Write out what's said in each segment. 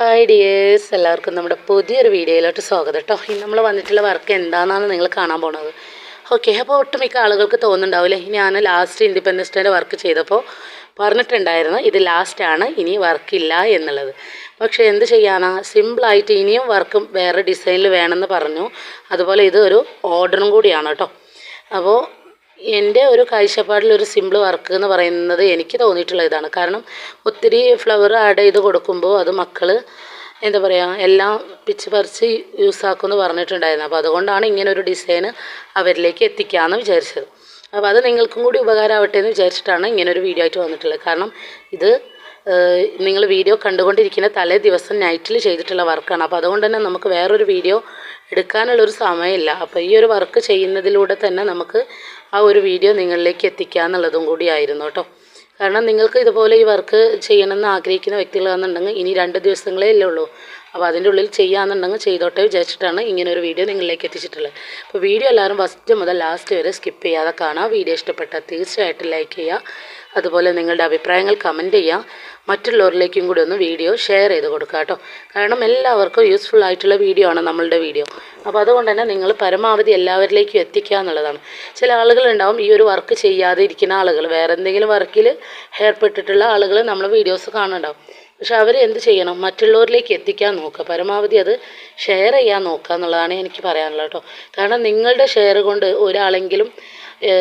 Hi dears എല്ലാവർക്കും നമ്മുടെ പുതിയൊരു വീഡിയോയിലോട്ട് സ്വാഗതം കേട്ടോ ഇനി നമ്മൾ വന്നിട്ടുള്ള വർക്ക് എന്താണെന്നാണ് നിങ്ങൾ കാണാൻ പോണത്. ഓക്കെ അപ്പോൾ ഒട്ടുമിക്ക ആളുകൾക്ക് തോന്നുന്നുണ്ടാവില്ലേ? ഞാൻ ലാസ്റ്റ് ഇൻഡിപെൻഡൻസ് ഡേയുടെ വർക്ക് ചെയ്തപ്പോൾ പറഞ്ഞിട്ടുണ്ടായിരുന്നു ഇത് ലാസ്റ്റാണ് ഇനി വർക്കില്ല എന്നുള്ളത്. പക്ഷേ എന്ത് ചെയ്യാനാ? സിമ്പിളായിട്ട് ഇനിയും വർക്കും വേറെ ഡിസൈനിൽ വേണമെന്ന് പറഞ്ഞു. അതുപോലെ ഇത് ഒരു ഓർഡറും കൂടിയാണ് കേട്ടോ അപ്പോൾ എന്റെ ഒരു കാഴ്ചപ്പാടിൽ ഒരു സിമ്പിൾ വർക്ക് എന്ന് പറയുന്നത് എനിക്ക് തോന്നിയിട്ടുള്ള ഇതാണ്. കാരണം ഒത്തിരി ഫ്ലവർ ആഡ് ചെയ്ത് കൊടുക്കുമ്പോൾ അത് മക്കൾ എന്താ പറയുക എല്ലാം പിച്ച് പറിച്ച് യൂസ് ആക്കുമെന്ന് പറഞ്ഞിട്ടുണ്ടായിരുന്നു. അപ്പോൾ അതുകൊണ്ടാണ് ഇങ്ങനെ ഒരു ഡിസൈൻ അവരിലേക്ക് എത്തിക്കാമെന്ന് വിചാരിച്ചത്. അപ്പോൾ അത് നിങ്ങൾക്കും കൂടി ഉപകാരമാവട്ടെ എന്ന് വിചാരിച്ചിട്ടാണ് ഇങ്ങനെ ഒരു വീഡിയോ ആയിട്ട് വന്നിട്ടുള്ളത്. കാരണം ഇത് നിങ്ങൾ വീഡിയോ കണ്ടുകൊണ്ടിരിക്കുന്ന തലേ ദിവസം നൈറ്റിൽ ചെയ്തിട്ടുള്ള വർക്കാണ് അപ്പോൾ അതുകൊണ്ട് തന്നെ നമുക്ക് വേറൊരു വീഡിയോ എടുക്കാനുള്ളൊരു സമയമില്ല. അപ്പോൾ ഈ ഒരു വർക്ക് ചെയ്യുന്നതിലൂടെ തന്നെ നമുക്ക് ആ ഒരു വീഡിയോ നിങ്ങളിലേക്ക് എത്തിക്കുക എന്നുള്ളതും കൂടിയായിരുന്നു കേട്ടോ കാരണം നിങ്ങൾക്ക് ഇതുപോലെ ഈ വർക്ക് ചെയ്യണമെന്ന് ആഗ്രഹിക്കുന്ന വ്യക്തികളാണെന്നുണ്ടെങ്കിൽ ഇനി രണ്ട് ദിവസങ്ങളേ ഉള്ളൂ. അപ്പോൾ അതിന്റെ ഉള്ളിൽ ചെയ്യാമെന്നുണ്ടെങ്കിൽ ചെയ്തോട്ടെ വിചാരിച്ചിട്ടാണ് ഇങ്ങനെ ഒരു വീഡിയോ നിങ്ങളിലേക്ക് എത്തിച്ചിട്ടുള്ളത്. അപ്പോൾ വീഡിയോ എല്ലാവരും ഫസ്റ്റ് മുതൽ ലാസ്റ്റ് വരെ സ്കിപ്പ് ചെയ്യാതെ കാണാം. വീഡിയോ ഇഷ്ടപ്പെട്ടാൽ തീർച്ചയായിട്ടും ലൈക്ക് ചെയ്യുക. അതുപോലെ നിങ്ങളുടെ അഭിപ്രായങ്ങൾ കമന്റ് ചെയ്യുക. മറ്റുള്ളവരിലേക്കും കൂടി ഒന്ന് വീഡിയോ ഷെയർ ചെയ്ത് കൊടുക്കുക കേട്ടോ. കാരണം എല്ലാവർക്കും യൂസ്ഫുൾ ആയിട്ടുള്ള വീഡിയോ ആണ് നമ്മളുടെ വീഡിയോ അപ്പോൾ അതുകൊണ്ട് തന്നെ നിങ്ങൾ പരമാവധി എല്ലാവരിലേക്കും എത്തിക്കുക എന്നുള്ളതാണ്. ചില ആളുകളുണ്ടാവും ഈ ഒരു വർക്ക് ചെയ്യാതെ ഇരിക്കുന്ന ആളുകൾ. വേറെ എന്തെങ്കിലും വർക്കിൽ ഏർപ്പെട്ടിട്ടുള്ള ആളുകൾ നമ്മൾ വീഡിയോസ് കാണുന്നുണ്ടാവും. പക്ഷെ അവർ എന്ത് ചെയ്യണം? മറ്റുള്ളവരിലേക്ക് എത്തിക്കാൻ നോക്കുക. പരമാവധി അത് ഷെയർ ചെയ്യാൻ നോക്കുക എന്നുള്ളതാണ് എനിക്ക് പറയാനുള്ളത് കേട്ടോ. കാരണം നിങ്ങളുടെ ഷെയർ കൊണ്ട് ഒരാളെങ്കിലും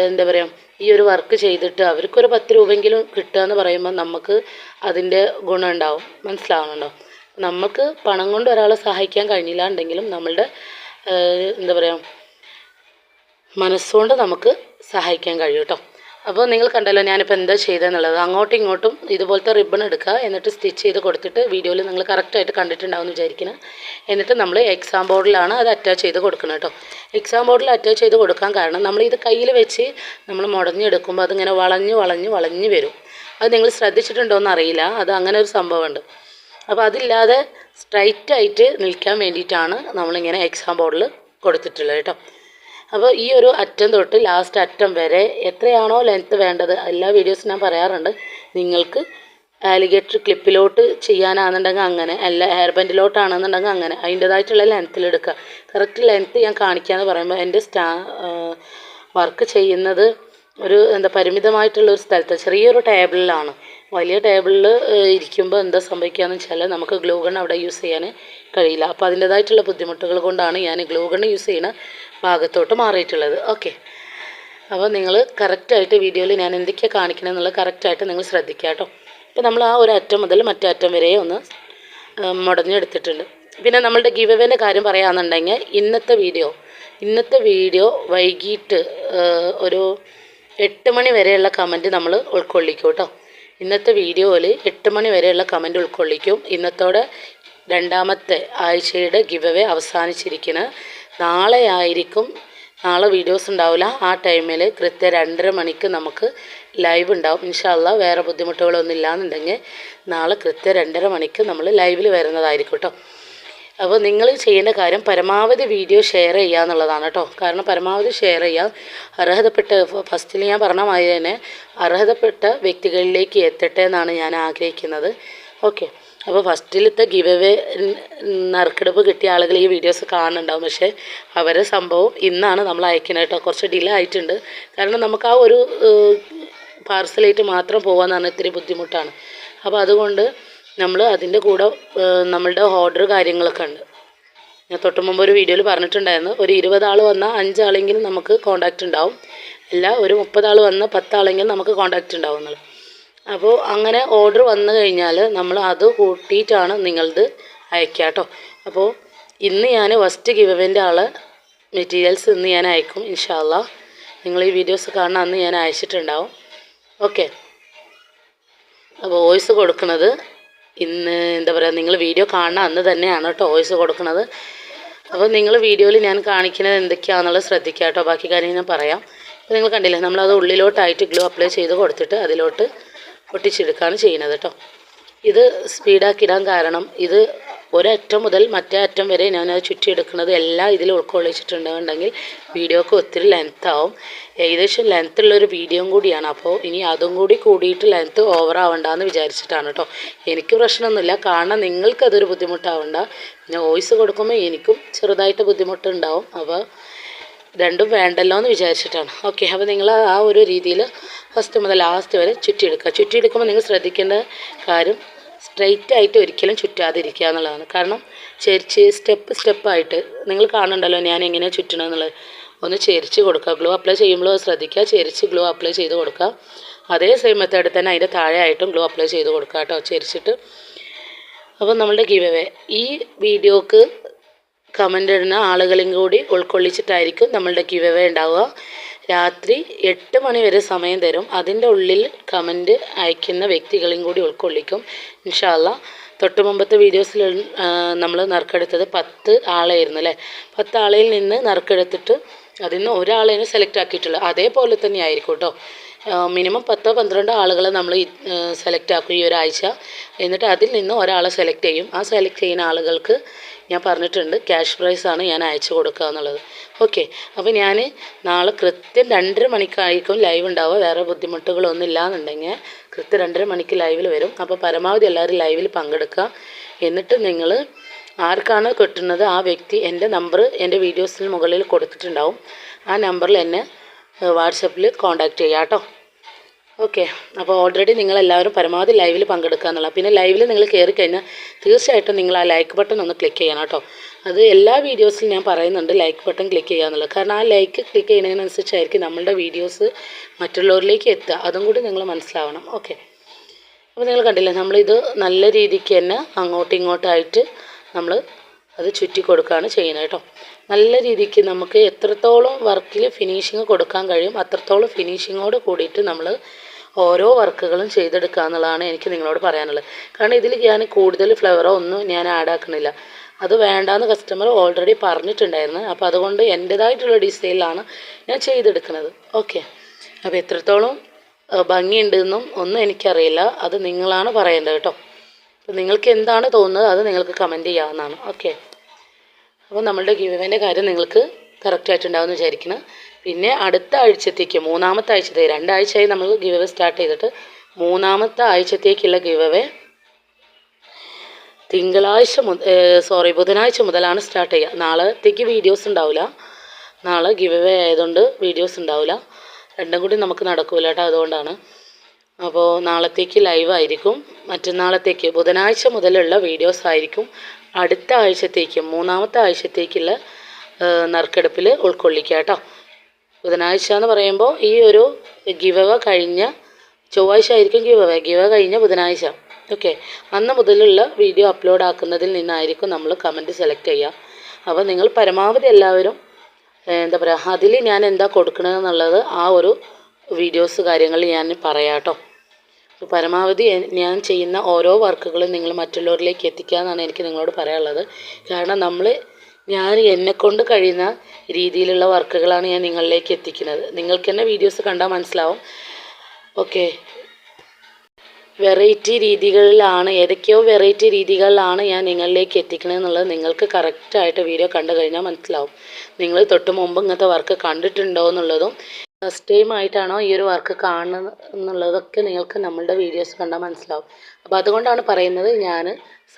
എന്താ പറയുക ഈ ഒരു വർക്ക് ചെയ്തിട്ട് അവർക്കൊരു പത്ത് രൂപയെങ്കിലും കിട്ടുക എന്ന് പറയുമ്പോൾ നമുക്ക് അതിന്റെ ഗുണം ഉണ്ടാവും. മനസ്സിലാവുന്നുണ്ടോ? നമുക്ക് പണം കൊണ്ട് ഒരാളെ സഹായിക്കാൻ കഴിഞ്ഞില്ല ഉണ്ടെങ്കിലും നമ്മളുടെ എന്താ പറയുക മനസ്സുകൊണ്ട് നമുക്ക് സഹായിക്കാൻ കഴിയും കേട്ടോ. അപ്പോൾ നിങ്ങൾ കണ്ടല്ലോ ഞാനിപ്പോൾ എന്താ ചെയ്തതെന്നുള്ളത്. അങ്ങോട്ടും ഇങ്ങോട്ടും ഇതുപോലത്തെ റിബൺ എടുക്കുക എന്നിട്ട് സ്റ്റിച്ച് ചെയ്ത് കൊടുത്തിട്ട് വീഡിയോയിൽ നിങ്ങൾ കറക്റ്റായിട്ട് കണ്ടിട്ടുണ്ടാവും വിചാരിക്കണം. എന്നിട്ട് നമ്മൾ എക്സാം ബോർഡിലാണ് അത് അറ്റാച്ച് ചെയ്ത് കൊടുക്കുന്നത് കേട്ടോ. എക്സാം ബോർഡിൽ അറ്റാച്ച് ചെയ്ത് കൊടുക്കാൻ കാരണം നമ്മൾ ഇത് കയ്യിൽ വെച്ച് നമ്മൾ മുടഞ്ഞെടുക്കുമ്പോൾ അതിങ്ങനെ വളഞ്ഞ് വളഞ്ഞ് വളഞ്ഞ് വരും. അത് നിങ്ങൾ ശ്രദ്ധിച്ചിട്ടുണ്ടോ എന്നറിയില്ല. അത് അങ്ങനെ ഒരു സംഭവമുണ്ട്. അപ്പോൾ അതില്ലാതെ സ്ട്രൈറ്റായിട്ട് നിൽക്കാൻ വേണ്ടിയിട്ടാണ് നമ്മളിങ്ങനെ എക്സാം ബോർഡിൽ കൊടുത്തിട്ടുള്ളത് കേട്ടോ. അപ്പോൾ ഈ ഒരു അറ്റം തൊട്ട് ലാസ്റ്റ് അറ്റം വരെ എത്രയാണോ ലെങ്ത്ത് വേണ്ടത് എല്ലാ വീഡിയോസും ഞാൻ പറയാറുണ്ട്. നിങ്ങൾക്ക് ആലിഗേറ്റർ ക്ലിപ്പിലോട്ട് ചെയ്യാനാണെന്നുണ്ടെങ്കിൽ അങ്ങനെ അല്ല ഹെയർ ബാൻഡിലോട്ടാണെന്നുണ്ടെങ്കിൽ അങ്ങനെ അതിന്റേതായിട്ടുള്ള ലെങ്ത്തിലെടുക്കുക കറക്റ്റ് ലെങ്ത്ത് ഞാൻ കാണിക്കാമെന്ന് പറയുമ്പോൾ എന്റെ സ്റ്റാ വർക്ക് ചെയ്യുന്നത് ഒരു എന്താ പരിമിതമായിട്ടുള്ള ഒരു സ്ഥലത്ത് ചെറിയൊരു ടേബിളിലാണ് വലിയ ടേബിളിൽ ഇരിക്കുമ്പോൾ എന്താ സംഭവിക്കുകയെന്ന് വെച്ചാൽ നമുക്ക് ഗ്ലൂ ഗൺ അവിടെ യൂസ് ചെയ്യാൻ കഴിയില്ല. അപ്പോൾ അതിന്റേതായിട്ടുള്ള ബുദ്ധിമുട്ടുകൾ കൊണ്ടാണ് ഞാൻ ഗ്ലൂ ഗൺ യൂസ് ചെയ്യുന്ന ഭാഗത്തോട്ട് മാറിയിട്ടുള്ളത്. ഓക്കെ. അപ്പോൾ നിങ്ങൾ കറക്റ്റായിട്ട് വീഡിയോയിൽ ഞാൻ എന്തൊക്കെയാണ് കാണിക്കണം എന്നുള്ളത് കറക്റ്റായിട്ട് നിങ്ങൾ ശ്രദ്ധിക്കുക കേട്ടോ. അപ്പോൾ നമ്മൾ ആ ഒരു അറ്റം മുതൽ മറ്റേ അറ്റം വരെ ഒന്ന് മുടഞ്ഞെടുത്തിട്ടുണ്ട്. പിന്നെ നമ്മളുടെ ഗിവ് കാര്യം പറയുകയാണെന്നുണ്ടെങ്കിൽ ഇന്നത്തെ വീഡിയോ ഇന്നത്തെ വീഡിയോ വൈകിട്ട് ഒരു എട്ട് മണി വരെയുള്ള കമന്റ് നമ്മൾ ഉൾക്കൊള്ളിക്കും കേട്ടോ. ഇന്നത്തെ വീഡിയോയിൽ എട്ട് മണി വരെയുള്ള കമന്റ് ഉൾക്കൊള്ളിക്കും. ഇന്നത്തോടെ രണ്ടാമത്തെ ആഴ്ചയുടെ ഗിവ് അവേ അവസാനിച്ചിരിക്കുന്നത് നാളെ ആയിരിക്കും. നാളെ വീഡിയോസ് ഉണ്ടാവില്ല. ആ ടൈമിൽ കൃത്യം രണ്ടര മണിക്ക് നമുക്ക് ലൈവ് ഉണ്ടാവും. ഇൻഷാല്ല വേറെ ബുദ്ധിമുട്ടുകളൊന്നും ഇല്ലാന്നുണ്ടെങ്കിൽ നാളെ കൃത്യം രണ്ടര മണിക്ക് നമ്മൾ ലൈവിൽ വരുന്നതായിരിക്കും കേട്ടോ അപ്പോൾ നിങ്ങൾ ചെയ്യേണ്ട കാര്യം പരമാവധി വീഡിയോ ഷെയർ ചെയ്യുക എന്നുള്ളതാണ് കേട്ടോ. കാരണം പരമാവധി ഷെയർ ചെയ്യുക. അർഹതപ്പെട്ട ഫസ്റ്റിൽ ഞാൻ പറഞ്ഞ തന്നെ അർഹതപ്പെട്ട വ്യക്തികളിലേക്ക് എത്തട്ടെ എന്നാണ് ഞാൻ ആഗ്രഹിക്കുന്നത്. ഓക്കെ അപ്പോൾ ഫസ്റ്റിലത്തെ ഗിവ് അവേ നറുക്കെടുപ്പ് കിട്ടിയ ആളുകൾ ഈ വീഡിയോസ് കാണുന്നുണ്ടാവും. പക്ഷേ അവരെ സംഭവം ഇന്നാണ് നമ്മൾ അയക്കുന്നത് കേട്ടോ. കുറച്ച് ഡിലേ ആയിട്ടുണ്ട്. കാരണം നമുക്ക് ആ ഒരു പാർസലായിട്ട് മാത്രം പോകാമെന്ന് പറഞ്ഞാൽ ഇത്തിരി ബുദ്ധിമുട്ടാണ്. അപ്പോൾ അതുകൊണ്ട് നമ്മൾ അതിന്റെ കൂടെ നമ്മളുടെ ഓർഡർ കാര്യങ്ങളൊക്കെ ഉണ്ട്. ഞാൻ തൊട്ട് മുമ്പ് ഒരു വീഡിയോയിൽ പറഞ്ഞിട്ടുണ്ടായിരുന്നു. ഒരു ഇരുപതാൾ വന്നാൽ അഞ്ചാളെങ്കിലും നമുക്ക് കോണ്ടാക്റ്റ് ഉണ്ടാവും. അല്ല ഒരു മുപ്പതാൾ വന്ന് പത്താളെങ്കിലും നമുക്ക് കോണ്ടാക്റ്റ് ഉണ്ടാവും എന്നുള്ളത്. അപ്പോൾ അങ്ങനെ ഓർഡർ വന്നു കഴിഞ്ഞാൽ നമ്മൾ അത് കൂട്ടിയിട്ടാണ് നിങ്ങളത് അയക്കുക കേട്ടോ. അപ്പോൾ ഇന്ന് ഞാൻ ഫസ്റ്റ് ഗിവന്റെ ആൾ മെറ്റീരിയൽസ് ഇന്ന് ഞാൻ അയക്കും ഇൻഷാല്ല നിങ്ങൾ ഈ വീഡിയോസ് കാണുന്ന അന്ന് ഞാൻ അയച്ചിട്ടുണ്ടാവും. ഓക്കെ അപ്പോൾ വോയിസ് കൊടുക്കുന്നത് ഇന്ന് എന്താ പറയുക നിങ്ങൾ വീഡിയോ കാണുന്ന അന്ന് തന്നെയാണ് കേട്ടോ വോയിസ് കൊടുക്കുന്നത്. അപ്പോൾ നിങ്ങൾ വീഡിയോയിൽ ഞാൻ കാണിക്കുന്നത് എന്തൊക്കെയാണെന്നുള്ളത് ശ്രദ്ധിക്കുക കേട്ടോ. ബാക്കി കാര്യങ്ങൾ ഞാൻ പറയാം. അപ്പോൾ നിങ്ങൾ കണ്ടില്ലേ നമ്മളത് ഉള്ളിലോട്ടായിട്ട് ഗ്ലൂ അപ്ലൈ ചെയ്ത് കൊടുത്തിട്ട് അതിലോട്ട് ഒട്ടിച്ചെടുക്കുകയാണ് ചെയ്യുന്നത് കേട്ടോ. ഇത് സ്പീഡാക്കി ഇടാൻ കാരണം ഇത് ഒരറ്റം മുതൽ മറ്റേ അറ്റം വരെ ഞാനത് ചുറ്റിയെടുക്കുന്നത് എല്ലാം ഇതിൽ ഉൾക്കൊള്ളിച്ചിട്ടുണ്ടെന്നുണ്ടെങ്കിൽ വീഡിയോക്ക് ഒത്തിരി ലെങ്ത് ആവും. ഏകദേശം ലെങ്ത് ഉള്ളൊരു വീഡിയോയും കൂടിയാണ്. അപ്പോൾ ഇനി അതും കൂടി കൂടിയിട്ട് ലെങ്ത് ഓവർ ആവണ്ടെന്ന് വിചാരിച്ചിട്ടാണ് കേട്ടോ എനിക്ക് പ്രശ്നമൊന്നുമില്ല. കാരണം നിങ്ങൾക്കതൊരു ബുദ്ധിമുട്ടാവണ്ട. പിന്നെ വോയിസ് കൊടുക്കുമ്പോൾ എനിക്കും ചെറുതായിട്ട് ബുദ്ധിമുട്ടുണ്ടാവും. അപ്പോൾ രണ്ടും വേണ്ടല്ലോ എന്ന് വിചാരിച്ചിട്ടാണ്. ഓക്കെ അപ്പോൾ നിങ്ങൾ ആ ഒരു രീതിയിൽ ഫസ്റ്റ് മുതൽ ലാസ്റ്റ് വരെ ചുറ്റിയെടുക്കുക. ചുറ്റിയെടുക്കുമ്പോൾ നിങ്ങൾ ശ്രദ്ധിക്കേണ്ട കാര്യം സ്ട്രെയിറ്റ് ആയിട്ട് ഒരിക്കലും ചുറ്റാതിരിക്കുക എന്നുള്ളതാണ്. കാരണം ചെരിച്ച് സ്റ്റെപ്പ് സ്റ്റെപ്പായിട്ട് നിങ്ങൾ കാണണ്ടല്ലോ ഞാൻ എങ്ങനെയാണ് ചുറ്റണമെന്നുള്ളത് ഒന്ന് ചെരിച്ച് കൊടുക്കുക. ഗ്ലോ അപ്ലൈ ചെയ്യുമ്പോൾ ശ്രദ്ധിക്കുക. ചെരിച്ച് ഗ്ലോ അപ്ലൈ ചെയ്ത് കൊടുക്കുക. അതേ സെയിം മെത്തേഡിൽ തന്നെ അതിന്റെ താഴെ ആയിട്ടും ഗ്ലോ അപ്ലൈ ചെയ്ത് കൊടുക്കുക കേട്ടോ. ചെരിച്ചിട്ട് അപ്പോൾ നമ്മളുടെ ഗീവ് അവേ ഈ വീഡിയോക്ക് കമന്റ് ഇടുന്ന ആളുകളെയും കൂടി ഉൾക്കൊള്ളിച്ചിട്ടായിരിക്കും നമ്മളുടെ ഗീവ് അവേ ഉണ്ടാവുക. രാത്രി എട്ട് മണി വരെ സമയം തരും. അതിന്റെ ഉള്ളിൽ കമന്റ് അയക്കുന്ന വ്യക്തികളെയും കൂടി ഉൾക്കൊള്ളിക്കും. ഇൻഷാല്ല തൊട്ട് മുമ്പത്തെ വീഡിയോസിൽ നമ്മൾ നറുക്കെടുത്തത് പത്ത് ആളായിരുന്നു അല്ലേ? പത്ത് ആളിൽ നിന്ന് നറുക്കെടുത്തിട്ട് അതിൽ നിന്ന് ഒരാളേനും സെലക്ട് ആക്കിയിട്ടുള്ളത് അതേപോലെ തന്നെ ആയിരിക്കും കേട്ടോ. മിനിമം പത്തോ പന്ത്രണ്ടോ ആളുകളെ നമ്മൾ സെലക്ട് ആക്കും ഈ ഒരാഴ്ച. എന്നിട്ട് അതിൽ നിന്ന് ഒരാളെ സെലക്ട് ചെയ്യും. ആ സെലക്ട് ചെയ്യുന്ന ആളുകൾക്ക് ഞാൻ പറഞ്ഞിട്ടുണ്ട് ക്യാഷ് ആണ് ഞാൻ അയച്ചു കൊടുക്കുക എന്നുള്ളത്. ഓക്കെ അപ്പോൾ ഞാൻ നാളെ കൃത്യം രണ്ടര മണിക്കായിരിക്കും ലൈവ് ഉണ്ടാവുക. വേറെ ബുദ്ധിമുട്ടുകളൊന്നും ഇല്ലാന്നുണ്ടെങ്കിൽ കൃത്യം രണ്ടര മണിക്ക് ലൈവിൽ വരും. അപ്പോൾ പരമാവധി എല്ലാവരും ലൈവിൽ പങ്കെടുക്കുക. എന്നിട്ട് നിങ്ങൾ ആർക്കാണ് കിട്ടുന്നത് ആ വ്യക്തി എന്റെ നമ്പർ എന്റെ വീഡിയോസിന് മുകളിൽ കൊടുത്തിട്ടുണ്ടാവും. ആ നമ്പറിൽ എന്നെ വാട്സപ്പിൽ കോൺടാക്റ്റ് ചെയ്യാം കേട്ടോ. ഓക്കെ. അപ്പോൾ ഓൾറെഡി നിങ്ങളെല്ലാവരും പരമാവധി ലൈവിൽ പങ്കെടുക്കുക എന്നുള്ള പിന്നെ ലൈവിൽ നിങ്ങൾ കയറി കഴിഞ്ഞാൽ തീർച്ചയായിട്ടും നിങ്ങൾ ആ ലൈക്ക് ബട്ടൺ ഒന്ന് ക്ലിക്ക് ചെയ്യണം കേട്ടോ. അത് എല്ലാ വീഡിയോസിലും ഞാൻ പറയുന്നുണ്ട് ലൈക്ക് ബട്ടൺ ക്ലിക്ക് ചെയ്യുക എന്നുള്ളത്. കാരണം ആ ലൈക്ക് ക്ലിക്ക് ചെയ്യുന്നതിനനുസരിച്ചായിരിക്കും നമ്മളുടെ വീഡിയോസ് മറ്റുള്ളവരിലേക്ക് എത്തുക. അതും കൂടി നിങ്ങൾ മനസ്സിലാവണം. ഓക്കെ. അപ്പോൾ നിങ്ങൾ കണ്ടില്ലേ നമ്മളിത് നല്ല രീതിക്ക് തന്നെ അങ്ങോട്ടും ഇങ്ങോട്ടായിട്ട് നമ്മൾ അത് ചുറ്റി കൊടുക്കുകയാണ് ചെയ്യുന്നത് കേട്ടോ. നല്ല രീതിക്ക് നമുക്ക് എത്രത്തോളം വർക്കിൽ ഫിനിഷിങ് കൊടുക്കാൻ കഴിയും അത്രത്തോളം ഫിനിഷിങ്ങോട് കൂടിയിട്ട് നമ്മൾ ഓരോ വർക്കുകളും ചെയ്തെടുക്കുക എന്നുള്ളതാണ് എനിക്ക് നിങ്ങളോട് പറയാനുള്ളത്. കാരണം ഇതിൽ ഞാൻ കൂടുതൽ ഫ്ലവറോ ഒന്നും ഞാൻ ആഡ് ആക്കുന്നില്ല. അത് വേണ്ടാന്ന് കസ്റ്റമർ ഓൾറെഡി പറഞ്ഞിട്ടുണ്ടായിരുന്നു. അപ്പോൾ അതുകൊണ്ട് എന്റേതായിട്ടുള്ള ഡിസൈനിലാണ് ഞാൻ ചെയ്തെടുക്കുന്നത്. ഓക്കെ അപ്പോൾ എത്രത്തോളം ഭംഗിയുണ്ടെന്നും ഒന്നും എനിക്കറിയില്ല. അത് നിങ്ങളാണ് പറയേണ്ടത് കേട്ടോ. അപ്പോൾ നിങ്ങൾക്ക് എന്താണ് തോന്നുന്നത് അത് നിങ്ങൾക്ക് കമന്റ് ചെയ്യാവുന്നതാണ്. ഓക്കെ അപ്പോൾ നമ്മളുടെ ഗീവന്റെ കാര്യം നിങ്ങൾക്ക് കറക്റ്റായിട്ടുണ്ടാവുമെന്ന് വിചാരിക്കണം പിന്നെ അടുത്ത ആഴ്ചത്തേക്ക് മൂന്നാമത്തെ ആഴ്ചത്തേക്ക് രണ്ടാഴ്ചയായി നമ്മൾ ഗിവ് സ്റ്റാർട്ട് ചെയ്തിട്ട് മൂന്നാമത്തെ ആഴ്ചത്തേക്കുള്ള ഗിവ് തിങ്കളാഴ്ച മുതൽ സോറി ബുധനാഴ്ച മുതലാണ് സ്റ്റാർട്ട് ചെയ്യുക. നാളത്തേക്ക് വീഡിയോസ് ഉണ്ടാവില്ല നാളെ ഗിവ് അവേ ആയതുകൊണ്ട് വീഡിയോസ് ഉണ്ടാവില്ല രണ്ടും കൂടി നമുക്ക് നടക്കൂല കേട്ടോ അതുകൊണ്ടാണ്. അപ്പോൾ നാളത്തേക്ക് ലൈവ് ആയിരിക്കും. മറ്റന്നാളത്തേക്ക് ബുധനാഴ്ച മുതലുള്ള വീഡിയോസ് ആയിരിക്കും. അടുത്ത ആഴ്ചത്തേക്ക് മൂന്നാമത്തെ ആഴ്ചത്തേക്കുള്ള നറുക്കെടുപ്പിൽ ഉൾക്കൊള്ളിക്കുക കേട്ടോ. ബുധനാഴ്ച എന്ന് പറയുമ്പോൾ ഈ ഒരു ഗിവവ കഴിഞ്ഞ ചൊവ്വാഴ്ച ആയിരിക്കും ഗിവവ. ഗിവ കഴിഞ്ഞ ബുധനാഴ്ച. ഓക്കെ അന്ന് മുതലുള്ള വീഡിയോ അപ്ലോഡ് ആക്കുന്നതിൽ നിന്നായിരിക്കും നമ്മൾ കമന്റ് സെലക്ട് ചെയ്യുക. അപ്പോൾ നിങ്ങൾ പരമാവധി എല്ലാവരും എന്താ പറയുക അതിൽ ഞാൻ എന്താ കൊടുക്കണമെന്നുള്ളത് ആ ഒരു വീഡിയോസ് കാര്യങ്ങൾ ഞാൻ പറയാട്ടോ പരമാവധി ഞാൻ ചെയ്യുന്ന ഓരോ വർക്കുകളും നിങ്ങൾ മറ്റുള്ളവരിലേക്ക് എത്തിക്കുക എന്നാണ് എനിക്ക് നിങ്ങളോട് പറയാനുള്ളത്. കാരണം നമ്മൾ ഞാൻ എന്നെക്കൊണ്ട് കഴിയുന്ന രീതിയിലുള്ള വർക്കുകളാണ് ഞാൻ നിങ്ങളിലേക്ക് എത്തിക്കുന്നത്. നിങ്ങൾക്ക് തന്നെ വീഡിയോസ് കണ്ടാൽ മനസ്സിലാവും. ഓക്കെ വെറൈറ്റി രീതികളിലാണ് ഏതൊക്കെയോ വെറൈറ്റി രീതികളിലാണ് ഞാൻ നിങ്ങളിലേക്ക് എത്തിക്കണത് എന്നുള്ളത് നിങ്ങൾക്ക് കറക്റ്റായിട്ട് വീഡിയോ കണ്ടു കഴിഞ്ഞാൽ മനസ്സിലാവും. നിങ്ങൾ തൊട്ട് മുമ്പ് ഇങ്ങനത്തെ വർക്ക് കണ്ടിട്ടുണ്ടോ എന്നുള്ളതും ഫസ്റ്റ് ടൈം ആയിട്ടാണോ ഈ ഒരു വർക്ക് കാണുന്നത് എന്നുള്ളതൊക്കെ നിങ്ങൾക്ക് നമ്മളുടെ വീഡിയോസ് കണ്ടാൽ മനസ്സിലാവും. അപ്പോൾ അതുകൊണ്ടാണ് പറയുന്നത് ഞാൻ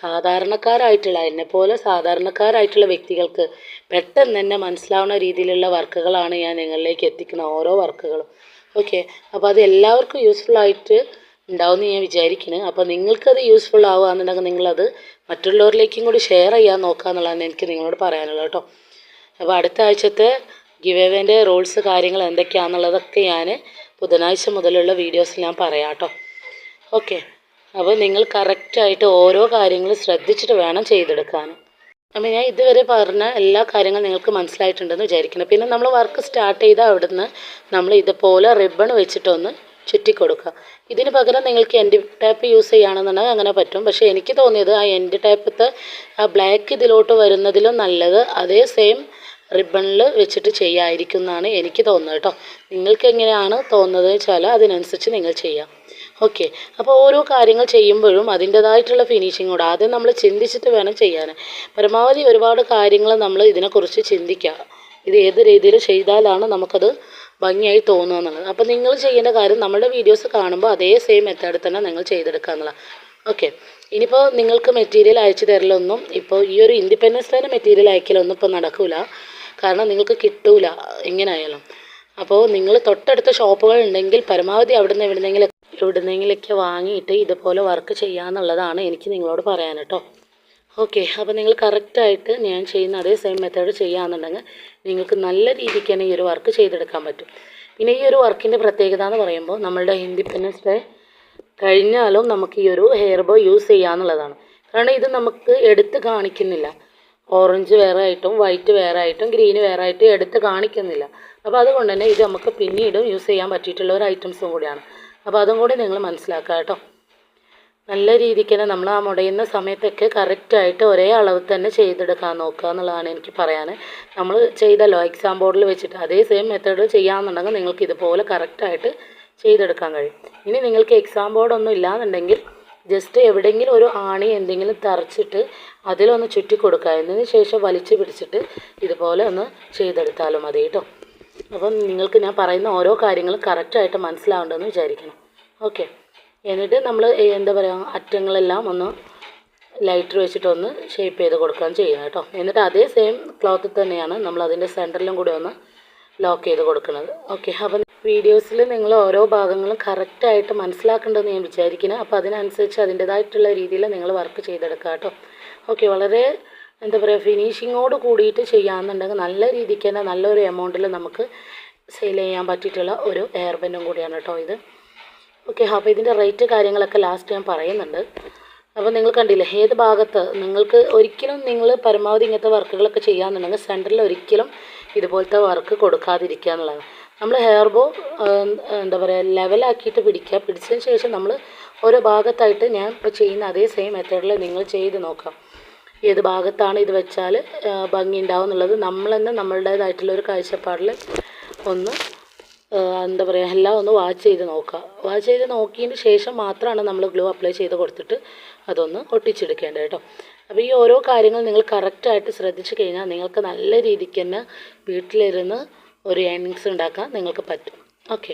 സാധാരണക്കാരായിട്ടുള്ള എന്നെപ്പോലെ സാധാരണക്കാരായിട്ടുള്ള വ്യക്തികൾക്ക് പെട്ടെന്ന് തന്നെ മനസ്സിലാവുന്ന രീതിയിലുള്ള വർക്കുകളാണ് ഞാൻ നിങ്ങളിലേക്ക് എത്തിക്കുന്ന ഓരോ വർക്കുകളും. ഓക്കെ. അപ്പോൾ അത് എല്ലാവർക്കും യൂസ്ഫുൾ ആയിട്ട് ഉണ്ടാവുമെന്ന് ഞാൻ വിചാരിക്കുന്നു. അപ്പോൾ നിങ്ങൾക്കത് യൂസ്ഫുൾ ആവുകയാണെന്നുണ്ടെങ്കിൽ നിങ്ങളത് മറ്റുള്ളവരിലേക്കും കൂടി ഷെയർ ചെയ്യാൻ നോക്കുക എന്നുള്ളതാണ് എനിക്ക് നിങ്ങളോട് പറയാനുള്ളത് കേട്ടോ. അപ്പോൾ അടുത്ത ആഴ്ചത്തെ ഗിവേവേന്റെ റൂൾസ് കാര്യങ്ങൾ എന്തൊക്കെയാണെന്നുള്ളതൊക്കെ ഞാൻ ബുധനാഴ്ച മുതലുള്ള വീഡിയോസിൽ ഞാൻ പറയാം കേട്ടോ. ഓക്കെ. അപ്പോൾ നിങ്ങൾ കറക്റ്റായിട്ട് ഓരോ കാര്യങ്ങളും ശ്രദ്ധിച്ചിട്ട് വേണം ചെയ്തെടുക്കാൻ. അപ്പോൾ ഞാൻ ഇതുവരെ പറഞ്ഞ എല്ലാ കാര്യങ്ങളും നിങ്ങൾക്ക് മനസ്സിലായിട്ടുണ്ടെന്ന് വിചാരിക്കണം പിന്നെ നമ്മൾ വർക്ക് സ്റ്റാർട്ട് ചെയ്താൽ അവിടുന്ന് നമ്മൾ ഇതുപോലെ റിബൺ വെച്ചിട്ടൊന്ന് ചുറ്റി കൊടുക്കുക ഇതിന് പകരം നിങ്ങൾക്ക് എൻഡ് ടാപ്പ് യൂസ് ചെയ്യുകയാണെന്നുണ്ടെങ്കിൽ അങ്ങനെ പറ്റും. പക്ഷേ എനിക്ക് തോന്നിയത് ആ എൻഡ് ടാപ്പത്തെ ആ ബ്ലാക്ക് ഇതിലോട്ട് വരുന്നതിലും നല്ലത് അതേ സെയിം റിബണിൽ വെച്ചിട്ട് ചെയ്യാമായിരിക്കും എന്നാണ് എനിക്ക് തോന്നുന്നത് കേട്ടോ. നിങ്ങൾക്ക് എങ്ങനെയാണ് തോന്നുന്നത് വെച്ചാൽ അതിനനുസരിച്ച് നിങ്ങൾ ചെയ്യാം. ഓക്കെ അപ്പോൾ ഓരോ കാര്യങ്ങൾ ചെയ്യുമ്പോഴും അതിന്റേതായിട്ടുള്ള കൂടെ ആദ്യം നമ്മൾ ചിന്തിച്ചിട്ട് വേണം ചെയ്യാൻ. പരമാവധി ഒരുപാട് കാര്യങ്ങൾ നമ്മൾ ഇതിനെക്കുറിച്ച് ചിന്തിക്കുക. ഇത് ഏത് രീതിയിൽ ചെയ്താലാണ് നമുക്കത് ഭംഗിയായി തോന്നുക എന്നുള്ളത്. അപ്പോൾ നിങ്ങൾ ചെയ്യേണ്ട കാര്യം നമ്മുടെ വീഡിയോസ് കാണുമ്പോൾ അതേ സെയിം മെത്തേഡ് തന്നെ നിങ്ങൾ ചെയ്തെടുക്കുക എന്നുള്ളത് ഓക്കെ ഇനിയിപ്പോൾ നിങ്ങൾക്ക് മെറ്റീരിയൽ അയച്ചു തരലൊന്നും ഇപ്പോൾ ഈ ഒരു ഇൻഡിപെൻഡൻസ് ഡേ മെറ്റീരിയൽ അയക്കലൊന്നും ഇപ്പോൾ നടക്കില്ല കാരണം നിങ്ങൾക്ക് കിട്ടൂല എങ്ങനെയായാലും അപ്പോൾ നിങ്ങൾ തൊട്ടടുത്ത ഷോപ്പുകൾ ഉണ്ടെങ്കിൽ പരമാവധി അവിടെ നിന്ന് എവിടുന്നെങ്കിലും എവിടുന്നെങ്കിലൊക്കെ വാങ്ങിയിട്ട് ഇതുപോലെ വർക്ക് ചെയ്യാന്നുള്ളതാണ് എനിക്ക് നിങ്ങളോട് പറയാൻ കേട്ടോ ഓക്കെ അപ്പോൾ നിങ്ങൾ കറക്റ്റായിട്ട് ഞാൻ ചെയ്യുന്ന അതേ സെയിം മെത്തേഡ് ചെയ്യുകയാണെന്നുണ്ടെങ്കിൽ നിങ്ങൾക്ക് നല്ല രീതിക്ക് തന്നെ ഈ ഒരു വർക്ക് ചെയ്തെടുക്കാൻ പറ്റും. പിന്നെ ഈ ഒരു വർക്കിന്റെ പ്രത്യേകത എന്ന് പറയുമ്പോൾ നമ്മളുടെ ഇൻഡിപെൻഡൻസ് ഡേ കഴിഞ്ഞാലും നമുക്ക് ഈ ഒരു ഹെയർ ബോ യൂസ് ചെയ്യാന്നുള്ളതാണ്. കാരണം ഇത് നമുക്ക് എടുത്ത് കാണിക്കുന്നില്ല. ഓറഞ്ച് വേറെ ആയിട്ടും വൈറ്റ് വേറെ ആയിട്ടും ഗ്രീന് വേറെ ആയിട്ടും എടുത്ത് കാണിക്കുന്നില്ല. അപ്പോൾ അതുകൊണ്ട് തന്നെ ഇത് നമുക്ക് പിന്നീടും യൂസ് ചെയ്യാൻ പറ്റിയിട്ടുള്ള ഒരു ഐറ്റംസും കൂടിയാണ്. അപ്പോൾ അതും കൂടി നിങ്ങൾ മനസ്സിലാക്കുക കേട്ടോ. നല്ല രീതിക്ക് തന്നെ നമ്മൾ ആ മുടയുന്ന സമയത്തൊക്കെ കറക്റ്റായിട്ട് ഒരേ അളവ് തന്നെ ചെയ്തെടുക്കാൻ നോക്കുക എന്നുള്ളതാണ് എനിക്ക് പറയാൻ. നമ്മൾ ചെയ്തല്ലോ എക്സാം ബോർഡിൽ വെച്ചിട്ട് അതേ സെയിം മെത്തേഡ് ചെയ്യാമെന്നുണ്ടെങ്കിൽ നിങ്ങൾക്ക് ഇതുപോലെ കറക്റ്റായിട്ട് ചെയ്തെടുക്കാൻ കഴിയും. ഇനി നിങ്ങൾക്ക് എക്സാം ബോർഡൊന്നും ഇല്ലാന്നുണ്ടെങ്കിൽ ജസ്റ്റ് എവിടെയെങ്കിലും ഒരു ആണി എന്തെങ്കിലും തറച്ചിട്ട് അതിലൊന്ന് ചുറ്റി കൊടുക്കുക എന്നതിന് ശേഷം വലിച്ചു പിടിച്ചിട്ട് ഇതുപോലെ ഒന്ന് ചെയ്തെടുത്താലും മതി കേട്ടോ. അപ്പം നിങ്ങൾക്ക് ഞാൻ പറയുന്ന ഓരോ കാര്യങ്ങളും കറക്റ്റായിട്ട് മനസ്സിലാവേണ്ടതെന്ന് വിചാരിക്കണം ഓക്കെ എന്നിട്ട് നമ്മൾ എന്താ പറയുക അറ്റങ്ങളെല്ലാം ഒന്ന് ലൈറ്റർ വെച്ചിട്ടൊന്ന് ഷേപ്പ് ചെയ്ത് കൊടുക്കുകയും ചെയ്യുക കേട്ടോ. എന്നിട്ട് അതേ സെയിം ക്ലോത്തിൽ തന്നെയാണ് നമ്മൾ അതിന്റെ സെന്ററിലും കൂടി ഒന്ന് ലോക്ക് ചെയ്ത് കൊടുക്കുന്നത്. ഓക്കെ അപ്പം വീഡിയോസിൽ നിങ്ങൾ ഓരോ ഭാഗങ്ങളും കറക്റ്റായിട്ട് മനസ്സിലാക്കേണ്ടതെന്ന് ഞാൻ വിചാരിക്കുന്നത് അപ്പോൾ അതിനനുസരിച്ച് അതിന്റേതായിട്ടുള്ള രീതിയിൽ നിങ്ങൾ വർക്ക് ചെയ്തെടുക്കുക കേട്ടോ. ഓക്കെ വളരെ എന്താ പറയുക ഫിനിഷിങ്ങോട് കൂടിയിട്ട് ചെയ്യാമെന്നുണ്ടെങ്കിൽ നല്ല രീതിക്ക് തന്നെ നല്ലൊരു എമൗണ്ടിൽ നമുക്ക് സെയിൽ ചെയ്യാൻ പറ്റിയിട്ടുള്ള ഒരു എയർ ബെൻഡും കൂടിയാണ് കേട്ടോ ഇത്. ഓക്കെ അപ്പോൾ ഇതിന്റെ റേറ്റ് കാര്യങ്ങളൊക്കെ ലാസ്റ്റ് ഞാൻ പറയുന്നുണ്ട്. അപ്പോൾ നിങ്ങൾ കണ്ടില്ലേ ഏത് ഭാഗത്ത് നിങ്ങൾക്ക് ഒരിക്കലും നിങ്ങൾ പരമാവധി ഇങ്ങനത്തെ വർക്കുകളൊക്കെ ചെയ്യാമെന്നുണ്ടെങ്കിൽ സെന്ററിൽ ഒരിക്കലും ഇതുപോലത്തെ വർക്ക് കൊടുക്കാതിരിക്കുക എന്നുള്ളതാണ്. നമ്മൾ ഹെയർ ബോ എന്താ പറയുക ലെവലാക്കിയിട്ട് പിടിക്കുക. പിടിച്ചതിന് ശേഷം നമ്മൾ ഓരോ ഭാഗത്തായിട്ട് ഞാൻ ഇപ്പോൾ ചെയ്യുന്ന അതേ സെയിം മെത്തേഡിൽ നിങ്ങൾ ചെയ്ത് നോക്കാം ഏത് ഭാഗത്താണ് ഇത് വെച്ചാൽ ഭംഗി ഉണ്ടാവും എന്നുള്ളത്. നമ്മൾ തന്നെ നമ്മളുടേതായിട്ടുള്ള ഒരു കാഴ്ചപ്പാടിൽ ഒന്ന് എന്താ പറയുക എല്ലാം ഒന്ന് വാച്ച് ചെയ്ത് നോക്കുക. വാച്ച് ചെയ്ത് നോക്കിയതിന് ശേഷം മാത്രമാണ് നമ്മൾ ഗ്ലൂ അപ്ലൈ ചെയ്ത് കൊടുത്തിട്ട് അതൊന്ന് ഒട്ടിച്ചെടുക്കേണ്ടത് കേട്ടോ. അപ്പോൾ ഈ ഓരോ കാര്യങ്ങൾ നിങ്ങൾ കറക്റ്റായിട്ട് ശ്രദ്ധിച്ചു കഴിഞ്ഞാൽ നിങ്ങൾക്ക് നല്ല രീതിക്ക് തന്നെ വീട്ടിലിരുന്ന് ഒരു ഏണിങ്സ് ഉണ്ടാക്കാൻ നിങ്ങൾക്ക് പറ്റും. ഓക്കെ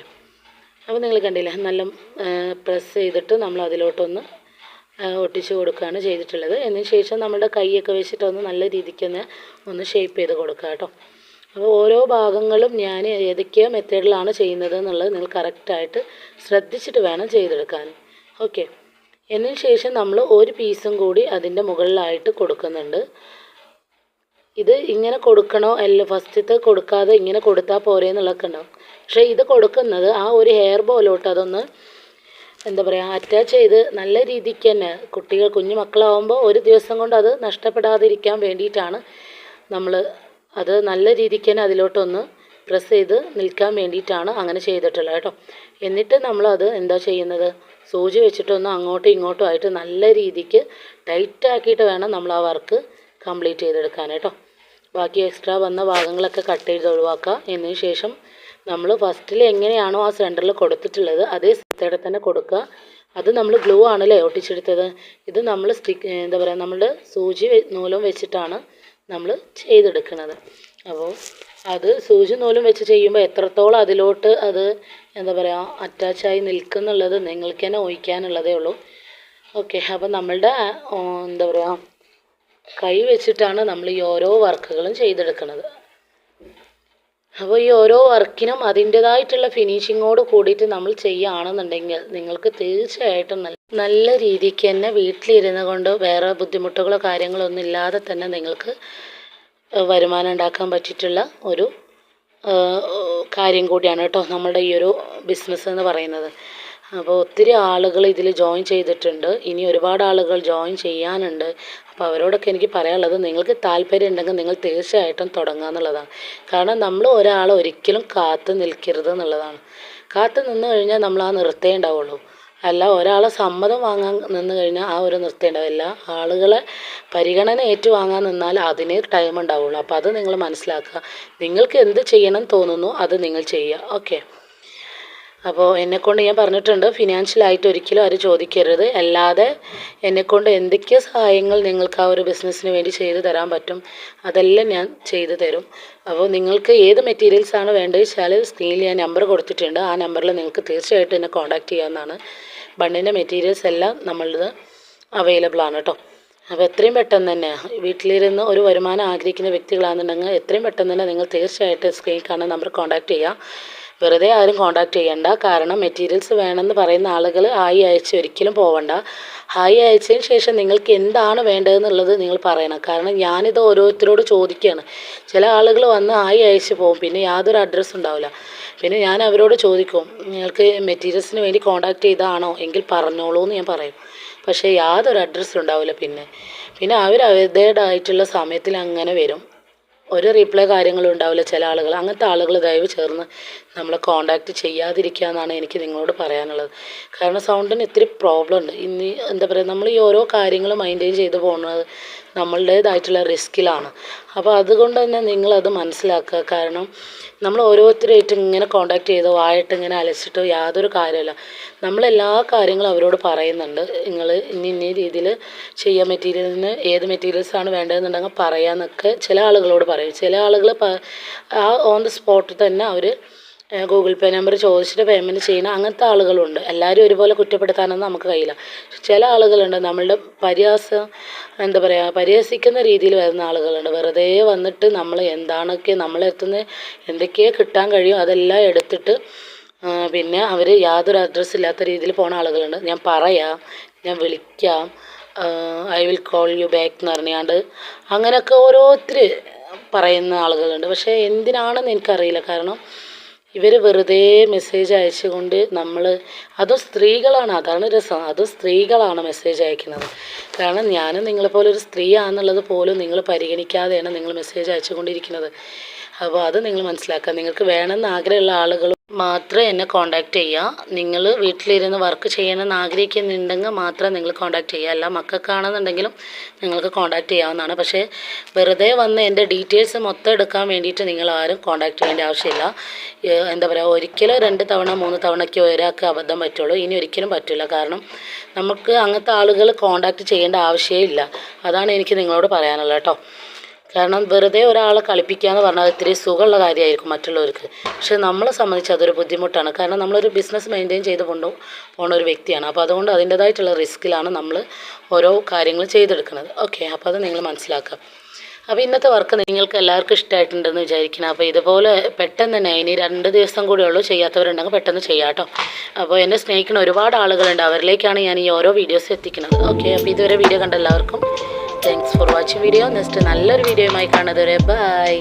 അപ്പോൾ നിങ്ങൾ കണ്ടില്ലേ നല്ല പ്രസ് ചെയ്തിട്ട് നമ്മൾ അതിലോട്ടൊന്ന് ഒട്ടിച്ച് കൊടുക്കുകയാണ് ചെയ്തിട്ടുള്ളത്. അതിന് ശേഷം നമ്മുടെ കൈയൊക്കെ വെച്ചിട്ട് ഒന്ന് നല്ല രീതിക്ക് തന്നെ ഒന്ന് ഷേപ്പ് ചെയ്ത് കൊടുക്കുക കേട്ടോ. അപ്പോൾ ഓരോ ഭാഗങ്ങളും ഞാൻ ഏതൊക്കെയോ മെത്തേഡിലാണ് ചെയ്യുന്നത് എന്നുള്ളത് നിങ്ങൾ കറക്റ്റായിട്ട് ശ്രദ്ധിച്ചിട്ട് വേണം ചെയ്തെടുക്കാൻ. ഓക്കെ അതിന് ശേഷം നമ്മൾ ഒരു പീസും കൂടി അതിന്റെ മുകളിലായിട്ട് കൊടുക്കുന്നുണ്ട്. ഇത് ഇങ്ങനെ കൊടുക്കണോ? അല്ല ഫസ്റ്റത്തെ കൊടുക്കാതെ ഇങ്ങനെ കൊടുത്താൽ പോരെ എന്നുള്ളതൊക്കെ ഉണ്ടാവും. പക്ഷേ ഇത് കൊടുക്കുന്നത് ആ ഒരു ഹെയർ ബോലോട്ട് അതൊന്ന് എന്താ പറയുക അറ്റാച്ച് ചെയ്ത് നല്ല രീതിക്ക് തന്നെ കുട്ടികൾ കുഞ്ഞു മക്കളാവുമ്പോൾ ഒരു ദിവസം കൊണ്ട് അത് നഷ്ടപ്പെടാതിരിക്കാൻ വേണ്ടിയിട്ടാണ് നമ്മൾ അത് നല്ല രീതിക്ക് തന്നെ അതിലോട്ടൊന്ന് പ്രസ് ചെയ്ത് നിൽക്കാൻ വേണ്ടിയിട്ടാണ് അങ്ങനെ ചെയ്തിട്ടുള്ളത് കേട്ടോ. എന്നിട്ട് നമ്മളത് എന്താ ചെയ്യുന്നത്? സൂചി വെച്ചിട്ടൊന്ന് അങ്ങോട്ടും ഇങ്ങോട്ടും ആയിട്ട് നല്ല രീതിക്ക് ടൈറ്റാക്കിയിട്ട് വേണം നമ്മൾ ആ വർക്ക് കംപ്ലീറ്റ് ചെയ്തെടുക്കാൻ കേട്ടോ. ബാക്കി എക്സ്ട്രാ വന്ന ഭാഗങ്ങളൊക്കെ കട്ട് ചെയ്ത് ഒഴിവാക്കുക. എന്നതിന് ശേഷം നമ്മൾ ഫസ്റ്റിൽ എങ്ങനെയാണോ ആ സെന്ററിൽ കൊടുത്തിട്ടുള്ളത് അതേ സ്ഥലത്തേടെ തന്നെ കൊടുക്കുക അത് നമ്മൾ ഗ്ലൂ ആണല്ലേ ഒട്ടിച്ചെടുത്തത്? ഇത് നമ്മൾ സ്റ്റിക്ക് എന്താ പറയുക നമ്മൾ സൂചി നൂലും വെച്ചിട്ടാണ് നമ്മൾ ചെയ്തെടുക്കുന്നത് അപ്പോൾ അത് സൂചി നൂലും വെച്ച് ചെയ്യുമ്പോൾ എത്രത്തോളം അതിലോട്ട് അത് എന്താ പറയുക അറ്റാച്ചായി നിൽക്കുന്നുള്ളത് നിങ്ങൾക്ക് തന്നെ ഒഴിക്കാനുള്ളതേ ഉള്ളൂ. ഓക്കെ അപ്പോൾ നമ്മളുടെ എന്താ പറയുക കൈ വെച്ചിട്ടാണ് നമ്മൾ ഈ ഓരോ വർക്കുകളും ചെയ്തെടുക്കുന്നത് അപ്പോൾ ഈ ഓരോ വർക്കിനും അതിന്റെതായിട്ടുള്ള ഫിനിഷിങ്ങോട് കൂടിയിട്ട് നമ്മൾ ചെയ്യുകയാണെന്നുണ്ടെങ്കിൽ നിങ്ങൾക്ക് തീർച്ചയായിട്ടും നല്ല നല്ല രീതിക്ക് തന്നെ വീട്ടിലിരുന്ന് കൊണ്ട് വേറെ ബുദ്ധിമുട്ടുകളോ കാര്യങ്ങളോ ഒന്നും ഇല്ലാതെ തന്നെ നിങ്ങൾക്ക് വരുമാനം ഉണ്ടാക്കാൻ പറ്റിയിട്ടുള്ള ഒരു കാര്യം കൂടിയാണ് കേട്ടോ നമ്മളുടെ ഈ ഒരു ബിസിനസ് എന്ന് പറയുന്നത്. അപ്പോൾ ഒത്തിരി ആളുകൾ ഇതിൽ ജോയിൻ ചെയ്തിട്ടുണ്ട്. ഇനി ഒരുപാട് ആളുകൾ ജോയിൻ ചെയ്യാനുണ്ട്. അപ്പോൾ അവരോടൊക്കെ എനിക്ക് പറയാനുള്ളത് നിങ്ങൾക്ക് താല്പര്യം ഉണ്ടെങ്കിൽ നിങ്ങൾ തീർച്ചയായിട്ടും തുടങ്ങുക എന്നുള്ളതാണ്. കാരണം നമ്മൾ ഒരാളെ ഒരിക്കലും കാത്തു നിൽക്കരുത് എന്നുള്ളതാണ്. കാത്തു നിന്ന് കഴിഞ്ഞാൽ നമ്മൾ ആ നിർത്തേ ഉണ്ടാവുള്ളൂ. അല്ല ഒരാളെ സമ്മതം വാങ്ങാൻ നിന്ന് കഴിഞ്ഞാൽ ആ ഒരു നിർത്തേ ഉണ്ടാവില്ല ആളുകളെ പരിഗണന ഏറ്റുവാങ്ങാൻ നിന്നാൽ അതിന് ടൈം ഉണ്ടാവുള്ളൂ. അപ്പോൾ അത് നിങ്ങൾ മനസ്സിലാക്കുക. നിങ്ങൾക്ക് എന്ത് ചെയ്യണം തോന്നുന്നു അത് നിങ്ങൾ ചെയ്യുക. ഓക്കെ അപ്പോൾ എന്നെക്കൊണ്ട് ഞാൻ പറഞ്ഞിട്ടുണ്ട് ഫിനാൻഷ്യലായിട്ട് ഒരിക്കലും ആരും ചോദിക്കരുത്. അല്ലാതെ എന്നെക്കൊണ്ട് എന്തൊക്കെ സഹായങ്ങൾ നിങ്ങൾക്ക് ആ ഒരു ബിസിനസ്സിന് വേണ്ടി ചെയ്തു തരാൻ പറ്റും അതെല്ലാം ഞാൻ ചെയ്തു തരും. അപ്പോൾ നിങ്ങൾക്ക് ഏത് മെറ്റീരിയൽസ് ആണ് വേണ്ടത് വെച്ചാൽ സ്ക്രീനിൽ ഞാൻ നമ്പർ കൊടുത്തിട്ടുണ്ട്. ആ നമ്പറിൽ നിങ്ങൾക്ക് തീർച്ചയായിട്ടും എന്നെ കോൺടാക്ട് ചെയ്യാവുന്നതാണ്. ബണ്ണിന്റെ മെറ്റീരിയൽസ് എല്ലാം നമ്മളുടെ അവൈലബിൾ ആണ് കേട്ടോ. അപ്പോൾ എത്രയും പെട്ടെന്ന് തന്നെ വീട്ടിലിരുന്ന് ഒരു വരുമാനം ആഗ്രഹിക്കുന്ന വ്യക്തികളാണെന്നുണ്ടെങ്കിൽ എത്രയും പെട്ടെന്ന് തന്നെ നിങ്ങൾ തീർച്ചയായിട്ടും സ്ക്രീൻ കാണുന്ന നമ്പർ കോൺടാക്ട് ചെയ്യുക വെറുതെ ആരും കോൺടാക്ട് ചെയ്യണ്ട. കാരണം മെറ്റീരിയൽസ് വേണമെന്ന് പറയുന്ന ആളുകൾ ഹായ് അയച്ച് ഒരിക്കലും പോവണ്ട. ഹായ് അയച്ചതിന് ശേഷം നിങ്ങൾക്ക് എന്താണ് വേണ്ടതെന്നുള്ളത് നിങ്ങൾ പറയണം. കാരണം ഞാനിത് ഓരോരുത്തരോട് ചോദിക്കുകയാണ് ചില ആളുകൾ വന്ന് ഹായ് അയച്ച് പോകും പിന്നെ യാതൊരു അഡ്രസ്സ് ഉണ്ടാവില്ല. പിന്നെ ഞാൻ അവരോട് ചോദിക്കും നിങ്ങൾക്ക് മെറ്റീരിയൽസിന് വേണ്ടി കോൺടാക്ട് ചെയ്താണോ? എങ്കിൽ പറഞ്ഞോളൂ എന്ന് ഞാൻ പറയും. പക്ഷേ യാതൊരു അഡ്രസ്സും ഉണ്ടാവില്ല പിന്നെ. പിന്നെ അവർ അവരുടേതായിട്ടുള്ള സമയത്തിൽ അങ്ങനെ വരും. ഒരു റീപ്ലൈ കാര്യങ്ങളും ഉണ്ടാവില്ല. ചില ആളുകൾ അങ്ങനത്തെ ആളുകൾ ദയവ് ചേർന്ന് നമ്മളെ കോണ്ടാക്ട് ചെയ്യാതിരിക്കുക എന്നാണ് എനിക്ക് നിങ്ങളോട് പറയാനുള്ളത്. കാരണം സൗണ്ടിന് ഇത്തിരി പ്രോബ്ലം ഉണ്ട്. ഇനി എന്താ പറയുക നമ്മൾ ഈ ഓരോ കാര്യങ്ങൾ മൈന്റെയിൻ ചെയ്ത് പോകുന്നത് നമ്മളുടേതായിട്ടുള്ള റിസ്കിലാണ്. അപ്പോൾ അതുകൊണ്ട് തന്നെ നിങ്ങളത് മനസ്സിലാക്കുക. കാരണം നമ്മൾ ഓരോരുത്തരായിട്ട് ഇങ്ങനെ കോണ്ടാക്ട് ചെയ്തോ ആയിട്ട് ഇങ്ങനെ അലച്ചിട്ടോ യാതൊരു കാര്യമില്ല. നമ്മളെല്ലാ കാര്യങ്ങളും അവരോട് പറയുന്നുണ്ട്. നിങ്ങൾ ഇന്ന ഇന്ന രീതിയിൽ ചെയ്യാൻ മെറ്റീരിയലിന് ഏത് മെറ്റീരിയൽസാണ് വേണ്ടതെന്നുണ്ടെങ്കിൽ പറയാമെന്നൊക്കെ ചില ആളുകളോട് പറയും. ചില ആളുകൾ ആ ഓൺ ദി സ്പോട്ടിൽ തന്നെ അവർ ഗൂഗിൾ പേ നമ്പർ ചോദിച്ചിട്ട് പേയ്മെന്റ് ചെയ്യുന്ന അങ്ങനത്തെ ആളുകളുണ്ട്. എല്ലാവരും ഒരുപോലെ കുറ്റപ്പെടുത്താനൊന്നും നമുക്ക് കഴിയില്ല. ചില ആളുകളുണ്ട് നമ്മളുടെ പരിഹാസം എന്താ പറയുക പരിഹസിക്കുന്ന രീതിയിൽ വരുന്ന ആളുകളുണ്ട്. വെറുതെ വന്നിട്ട് നമ്മൾ എന്താണൊക്കെ നമ്മളെത്തുന്ന എന്തൊക്കെയോ കിട്ടാൻ കഴിയും അതെല്ലാം എടുത്തിട്ട് പിന്നെ അവർ യാതൊരു അഡ്രസ്സ് ഇല്ലാത്ത രീതിയിൽ പോണ ആളുകളുണ്ട്. ഞാൻ പറയാം ഞാൻ വിളിക്കാം I will call you back എന്ന് പറഞ്ഞാണ്ട് അങ്ങനെയൊക്കെ ഓരോരുത്തർ പറയുന്ന ആളുകളുണ്ട്. പക്ഷേ എന്തിനാണെന്ന് എനിക്കറിയില്ല. കാരണം ഇവർ വെറുതെ മെസ്സേജ് അയച്ചുകൊണ്ട് നമ്മൾ അതും സ്ത്രീകളാണ് അതാണ് രസം. അതും സ്ത്രീകളാണ് മെസ്സേജ് അയക്കുന്നത്. കാരണം ഞാനും നിങ്ങളെപ്പോലെ ഒരു സ്ത്രീ ആണെന്നുള്ളത് പോലും നിങ്ങൾ പരിഗണിക്കാതെയാണ് നിങ്ങൾ മെസ്സേജ് അയച്ചുകൊണ്ടിരിക്കുന്നത്. അപ്പോൾ അത് നിങ്ങൾ മനസ്സിലാക്കുക. നിങ്ങൾക്ക് വേണമെന്ന് ആഗ്രഹമുള്ള ആളുകൾ മാത്രം എന്നെ കോണ്ടാക്ട് ചെയ്യുക. നിങ്ങൾ വീട്ടിലിരുന്ന് വർക്ക് ചെയ്യണമെന്ന് ആഗ്രഹിക്കുന്നുണ്ടെങ്കിൽ മാത്രം നിങ്ങൾ കോണ്ടാക്ട് ചെയ്യുക. അല്ല മക്കൾക്കാണെന്നുണ്ടെങ്കിലും നിങ്ങൾക്ക് കോണ്ടാക്ട് ചെയ്യാവുന്നതാണ്. പക്ഷേ വെറുതെ വന്ന് എന്റെ ഡീറ്റെയിൽസ് മൊത്തം എടുക്കാൻ വേണ്ടിയിട്ട് നിങ്ങൾ ആരും കോണ്ടാക്ട് ചെയ്യേണ്ട ആവശ്യമില്ല. എന്താ പറയുക ഒരിക്കലും രണ്ട് തവണ മൂന്ന് തവണയ്ക്ക് ഒരാൾക്ക് അബദ്ധം പറ്റുള്ളൂ. ഇനി ഒരിക്കലും പറ്റില്ല. കാരണം നമുക്ക് അങ്ങനത്തെ ആളുകൾ കോണ്ടാക്ട് ചെയ്യേണ്ട ആവശ്യമേ ഇല്ല അതാണ് എനിക്ക് നിങ്ങളോട് പറയാനുള്ളത് കേട്ടോ. കാരണം വെറുതെ ഒരാളെ കളിപ്പിക്കുക എന്ന് പറഞ്ഞാൽ ഇത്തിരി സുഖമുള്ള കാര്യമായിരിക്കും മറ്റുള്ളവർക്ക്. പക്ഷെ നമ്മളെ സംബന്ധിച്ച് അതൊരു ബുദ്ധിമുട്ടാണ്. കാരണം നമ്മളൊരു ബിസിനസ് മെയിന്റെയിൻ ചെയ്ത് കൊണ്ടു പോകുന്ന ഒരു വ്യക്തിയാണ്. അപ്പോൾ അതുകൊണ്ട് അതിന്റേതായിട്ടുള്ള റിസ്ക്കിലാണ് നമ്മൾ ഓരോ കാര്യങ്ങൾ ചെയ്തെടുക്കുന്നത്. ഓക്കെ അപ്പോൾ അത് നിങ്ങൾ മനസ്സിലാക്കുക. അപ്പോൾ ഇന്നത്തെ വർക്ക് നിങ്ങൾക്ക് എല്ലാവർക്കും ഇഷ്ടമായിട്ടുണ്ടെന്ന് വിചാരിക്കണം അപ്പോൾ ഇതുപോലെ പെട്ടെന്ന് തന്നെ ഇനി രണ്ട് ദിവസം കൂടെ ഉള്ളൂ ചെയ്യാത്തവരുണ്ടെങ്കിൽ പെട്ടെന്ന് ചെയ്യാം കേട്ടോ അപ്പോൾ എന്നെ സ്നേഹിക്കുന്ന ഒരുപാട് ആളുകളുണ്ട്. അവരിലേക്കാണ് ഞാൻ ഈ ഓരോ വീഡിയോസ് എത്തിക്കുന്നത്. ഓക്കെ അപ്പോൾ ഇതുവരെ വീഡിയോ കണ്ട എല്ലാവർക്കും thanks for watching video next നല്ലൊരു വീഡിയോയുമായി കാണുന്നതുവരെ ബൈ